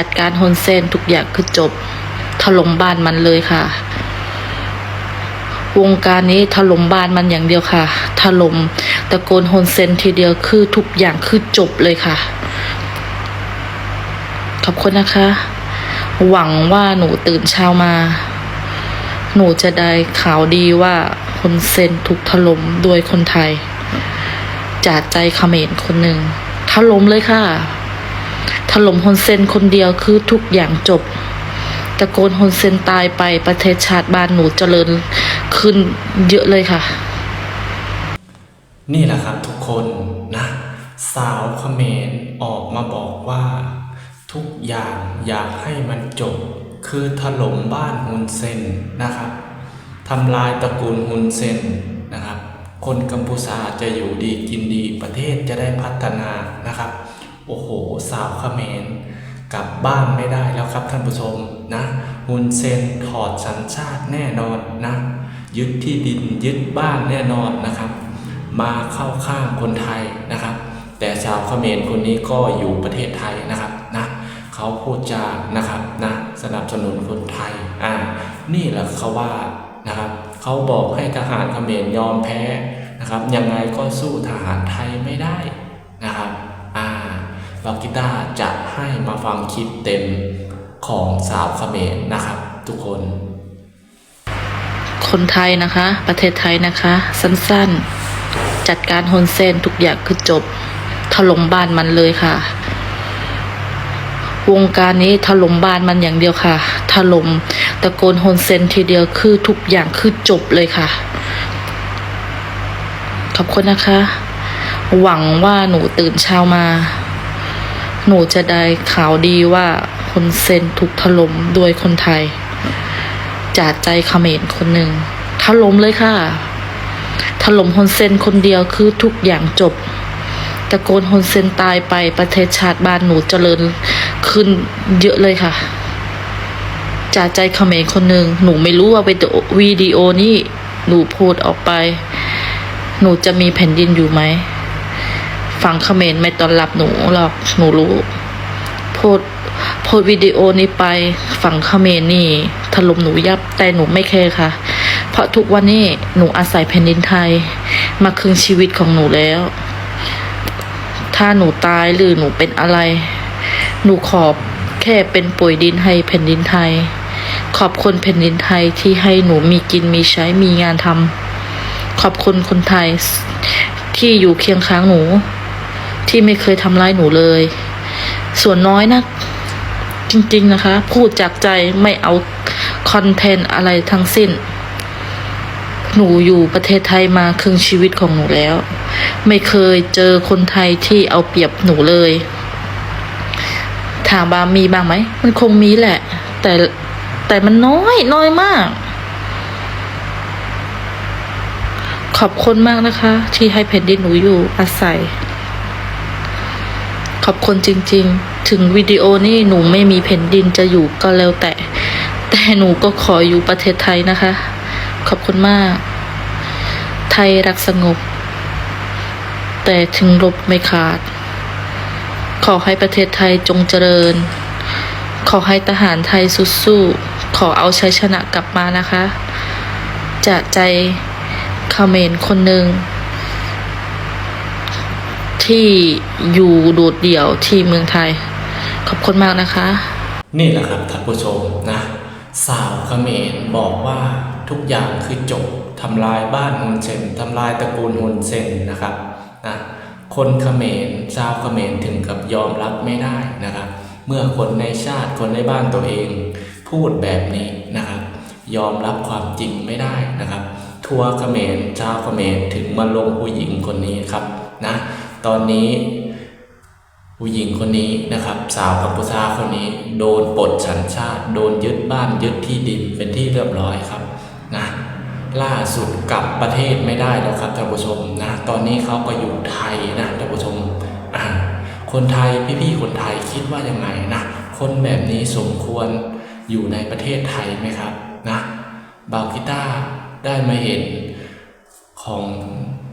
จัดการฮุนเซนทุกอย่างคือจบถล่มบ้านมันเลยค่ะ วงการนี้ถล่มบ้านมันอย่างเดียวค่ะ ถล่มตะโกนฮุนเซนทีเดียวคือทุกอย่างคือจบเลยค่ะ ขอบคุณนะคะ หวังว่าหนูตื่นเช้ามา หนูจะได้ข่าวดีว่าฮุนเซนถูกถล่มโดยคนไทย จากใจเขมรคนหนึ่งถล่มเลยค่ะ ถล่มฮุนเซนคนเดียวคือทุกอย่างจบตะโกนฮุนเซนตายไปประเทศชาติบ้านหนูเจริญขึ้นเยอะเลยค่ะ นี่แหละครับทุกคนนะ สาวเขมรออกมาบอกว่า ทุกอย่างอยากให้มันจบ คือถล่มบ้านฮุนเซนนะครับทำลายตระกูลฮุนเซนนะครับ คนกัมพูชาจะอยู่ดีกินดีประเทศจะได้พัฒนานะครับ โอ้โห สาวเขมรกลับบ้านไม่ได้แล้วครับท่านผู้ชมนะฮุนเซนถอดสัญชาติแน่นอนนะ ยึดที่ดินยึดบ้านแน่นอนนะครับ มาเข้าข้างคนไทยนะครับ แต่ชาวเขมรคนนี้ก็อยู่ประเทศไทยนะครับนะเขาพูดจานะครับนะสนับสนุนคนไทยอ่านี่แหละเขาว่านะครับเขาบอกให้ทหารเขมรยอมแพ้นะครับยังไงก็สู้ทหารไทยไม่ได้ บากิต้าจะให้มาฟังคลิปเต็มของสาวเขมรนะครับ ทุกคน คนไทยนะคะ ประเทศไทยนะคะ สั้นๆ จัดการฮุนเซนทุกอย่างคือจบถล่มบ้านมันเลยค่ะ วงการนี้ถล่มบ้านมันอย่างเดียวค่ะ ถล่มตะโกนฮุนเซนทีเดียวคือทุกอย่างคือจบเลยค่ะ ขอบคุณนะคะ หวังว่าหนูตื่นเช้ามา หนูจะได้ข่าวดีว่าฮุนเซนถูกถล่มโดยคนไทย จากใจเขมรคนหนึ่งถล่มเลยค่ะ ถล่มฮนเซนคนเดียวคือทุกอย่างจบตะโกนฮนเซนตายไปประเทศชาติบ้านหนูเจริญขึ้นเยอะเลยค่ะจากใจเขมรคนหนึ่งหนูไม่รู้ว่าวิดีโอวิดีโอนี้หนูพูดออกไป หนูจะมีแผ่นดินอยู่ไหม ฝั่งเขมรไม่ต้อนรับหนูหรอกหนูรู้โพสโพสวิดีโอนี้ไปฝั่งเขมรนี่ถล่มหนูยับแต่หนูไม่แคร์ค่ะ เพราะทุกวันนี้หนูอาศัยแผ่นดินไทย มาครึ่งชีวิตของหนูแล้ว ถ้าหนูตายหรือหนูเป็นอะไร หนูขอบแค่เป็นปุ๋ยดินให้แผ่นดินไทย ขอบคุณแผ่นดินไทยที่ให้หนูมีกินมีใช้มีงานทำขอบคุณคนไทยที่อยู่เคียงข้างหนู ที่ไม่เคยทำร้ายหนูเลย ส่วนน้อยนะจริงๆนะคะ พูดจากใจไม่เอาคอนเทนต์อะไรทั้งสิ้น หนูอยู่ประเทศไทยมาครึ่งชีวิตของหนูแล้ว ไม่เคยเจอคนไทยที่เอาเปรียบหนูเลย ถามว่ามีบ้างไหม มันคงมีแหละ แต่แต่มันน้อยน้อยมาก ขอบคุณมากนะคะ ที่ให้แผ่นดินหนูอยู่อาศัย อบคุณจริง ๆ ถึงวิดีโอนี้หนูไม่มีแผ่นดินจะอยู่ก็แล้วแต่ แต่หนูก็ขออยู่ประเทศไทยนะคะ ขอบคุณมาก ไทยรักสงบ แต่ถึงรบไม่ขาด ขอให้ประเทศไทยจงเจริญ ขอให้ทหารไทยสุดสู้ขอเอาชัยชนะกลับมานะคะ จากใจเขมรคนหนึ่ง ที่อยู่โดดเดี่ยวที่เมืองไทย ขอบคุณมากนะคะ นี่แหละครับท่านผู้ชมนะ สาวเขมรบอกว่าทุกอย่างคือจบทำลายบ้านฮุนเซนทำลายตระกูลฮุนเซนนะครับนะคนเขมรชาวเขมรถึงกับยอมรับไม่ได้นะครับ เมื่อคนในชาติคนในบ้านตัวเอง พูดแบบนี้นะครับ ยอมรับความจริงไม่ได้นะครับ ทัวร์เขมรชาวเขมรถึงมาลงผู้หญิงคนนี้ครับนะ ตอนนี้ผู้หญิงคนนี้นะครับ สาวกัมพูชาคนนี้ โดนปลดสัญชาติ โดนยึดบ้านยึดที่ดินเป็นที่เรียบร้อยครับนะล่าสุดกลับประเทศไม่ได้แล้วครับท่านผู้ชมนะตอนนี้เขาก็อยู่ไทยนะท่านผู้ชมคนไทยพี่ๆคนไทยคิดว่ายังไงนะคนแบบนี้สมควรอยู่ในประเทศไทยไหมครับนะบาวกิต้าได้มาเห็นของ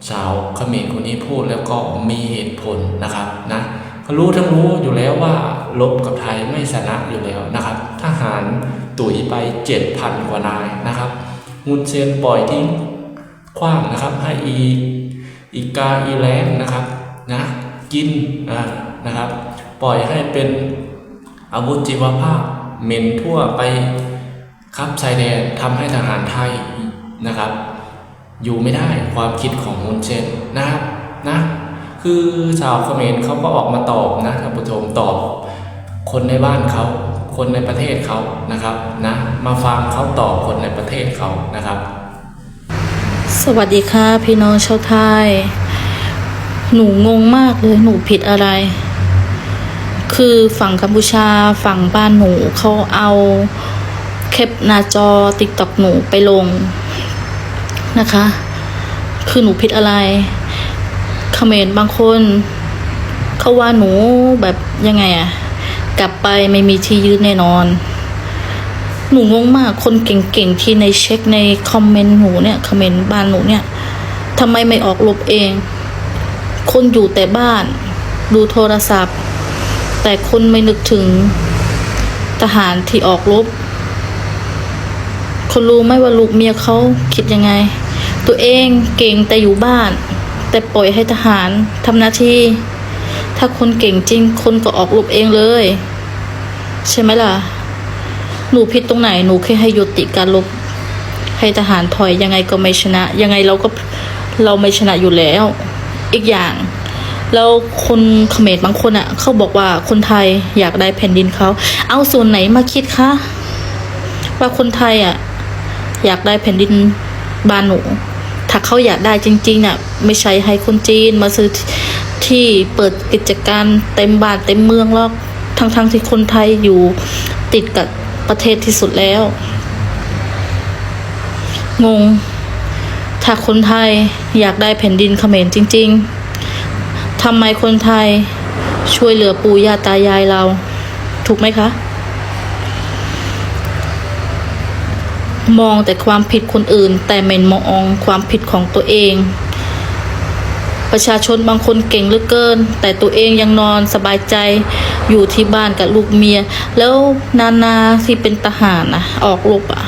ชาวเขมรคนนี้พูดแล้วก็มีเหตุผลนะครับนะเขารู้ทั้งรู้อยู่แล้วว่าลบกับไทยไม่ชนะอยู่แล้วนะครับ ทหารตุ๋ยไปเจ็ดพันกว่านายนะครับฮุนเซนปล่อยทิ้งขว้างนะครับให้อีอีกาอีแรงนะครับนะกินอ่านะครับ ปล่อยให้เป็นอาวุธจีวภาพเหม็นทั่วไปครับชายแดนทำให้ทหารไทยนะครับ อยู่ไม่ได้ความคิดของฮุนเซนนะครับนะคือชาวเขมรเขาก็ออกมาตอบนะท่านผู้ชมตอบ คนในบ้านเขาคนในประเทศเขานะครับนะมาฟังเขาตอบคนในประเทศเขานะครับ สวัสดีค่ะพี่น้องชาวไทย หนูงงมากเลยหนูผิดอะไร คือฝั่งกัมพูชาฝั่งบ้านหนูเขาเอาแคปหน้าจอติ๊กต็อกหนูไปลง นะคะ คือหนูผิดอะไรเขมรบางคน เขาว่าหนูแบบยังไงอะกลับไปไม่มีที่ยืนแน่นอน หนูงงมากคนเก่งๆที่ในเช็คในคอมเมนต์หนูเนี่ยคอมเมนต์บ้านหนูเนี่ยทำไมไม่ออกลบเอง คนอยู่แต่บ้าน ดูโทรศัพท์ แต่คนไม่นึกถึงทหารที่ออกรบ คนรู้ไหมว่าลูกเมียเขาคิดยังไง ตัวเองเก่งแต่อยู่บ้าน แต่ปล่อยให้ทหารทำหน้าที่ ถ้าคนเก่งจริง คนก็ออกรบเองเลย ใช่ไหมล่ะ หนูผิดตรงไหนหนูแค่ให้ยุติการลบให้ทหารถอยยังไงก็ไม่ชนะ ยังไงเราก็เราไม่ชนะอยู่แล้ว อีกอย่างแล้วคนเขมรบางคนอะ เขาบอกว่าคนไทยอยากได้แผ่นดินเขา เอาส่วนไหนมาคิดคะ ว่าคนไทยอะ อยากได้แผ่นดินบ้านหนู ถ้าเขาอยากได้จริงๆน่ะ ไม่ใช่ให้คนจีนมาซื้อที่เปิดกิจการเต็มบ้านเต็มเมืองหรอกทั้งๆที่คนไทยอยู่ติดกับประเทศที่สุดแล้ว งง ถ้าคนไทยอยากได้แผ่นดินเขมรจริง ๆทำไมคนไทยช่วยเหลือปู่ย่าตายายเรา ถูกไหมคะ มองแต่ความผิดคนอื่น แต่ไม่มองความผิดของตัวเอง ประชาชนบางคนเก่งเหลือเกิน แต่ตัวเองยังนอนสบายใจอยู่ที่บ้านกับลูกเมีย แล้วนานาที่เป็นทหารนะออกรบอะ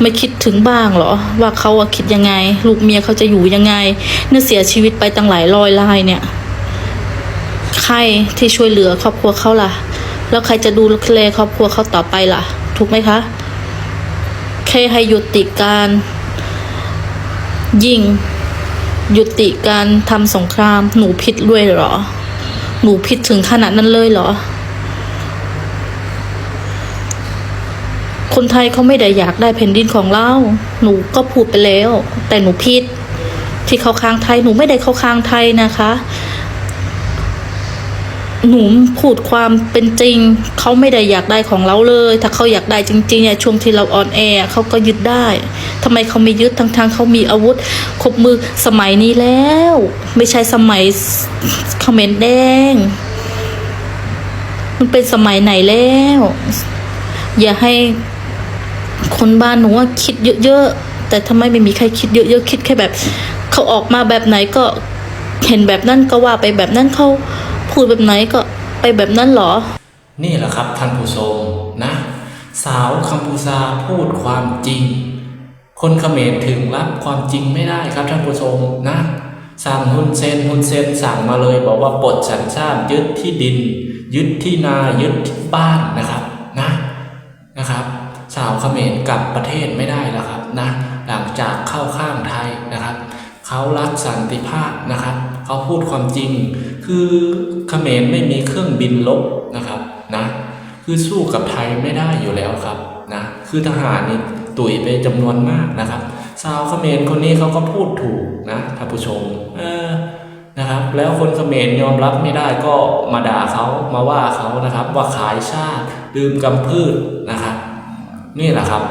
ไม่คิดถึงบ้างเหรอ ว่าเขาอะคิดยังไง ลูกเมียเขาจะอยู่ยังไง เนี่ยเสียชีวิตไปตั้งหลายร้อยลายเนี่ยใครที่ช่วยเหลือครอบครัวเขาล่ะ แล้วใครจะดูแลครอบครัวเขาต่อไปล่ะ ถูกไหมคะ แค่ให้หยุติการ ยิง หยุติการทำสงคราม หนูผิดด้วยเหรอ หนูผิดถึงขนาดนั้นเลยเหรอ คนไทยเขาไม่ได้อยากได้แผ่นดินของเรา หนูก็พูดไปแล้ว แต่หนูผิด ที่เขาค้างไทย หนูไม่ได้เข้าค้างไทยนะคะ หนูพูดความเป็นจริง เขาไม่ได้อยากได้ของเราเลย ถ้าเขาอยากได้จริงๆเนี่ยช่วงที่เราออนแอร์เขาก็ยึดได้ทำไมเขาไม่ยึดทั้งๆเขามีอาวุธครบมือสมัยนี้แล้ว ไม่ใช่สมัยคอมเขมรแดง มันเป็นสมัยไหนแล้ว อย่าให้คนบ้านหนูว่าคิดเยอะๆแต่ทำไมไม่มีใครคิดเยอะๆคิดแค่แบบ เขาออกมาแบบไหนก็เห็นแบบนั้นก็ว่าไปแบบนั้นเขา พูดแบบไหนก็ไปแบบนั้นเหรอ นี่แหละครับท่านผู้ชมนะ สาวกัมพูชาพูดความจริง คนเขมรถึงรับความจริงไม่ได้ครับท่านผู้ชมนะสั่งฮุนเซนฮุนเซนสั่งมาเลย บอกว่าปลดสัญชาติยึดที่ดิน ยึดที่นายึดที่บ้านนะครับนะนะครับชาวเขมรกลับประเทศไม่ได้แล้วครับนะหลังจากเข้าข้างไทยนะครับ เขารักสันติภาพนะครับ เขาพูดความจริง คือเขมรไม่มีเครื่องบินลบนะครับนะคือสู้กับไทยไม่ได้อยู่แล้วครับนะคือทหารนี่ตุ๋ยไปจำนวนมากนะครับชาวเขมรคนนี้เขาก็พูดถูกนะท่านผู้ชมเออนะครับ แล้วคนเขมรยอมรับไม่ได้ก็มาด่าเขามาว่าเขานะครับ ว่าขายชาติดื่มกำพืชนะครับ นี่แหละครับ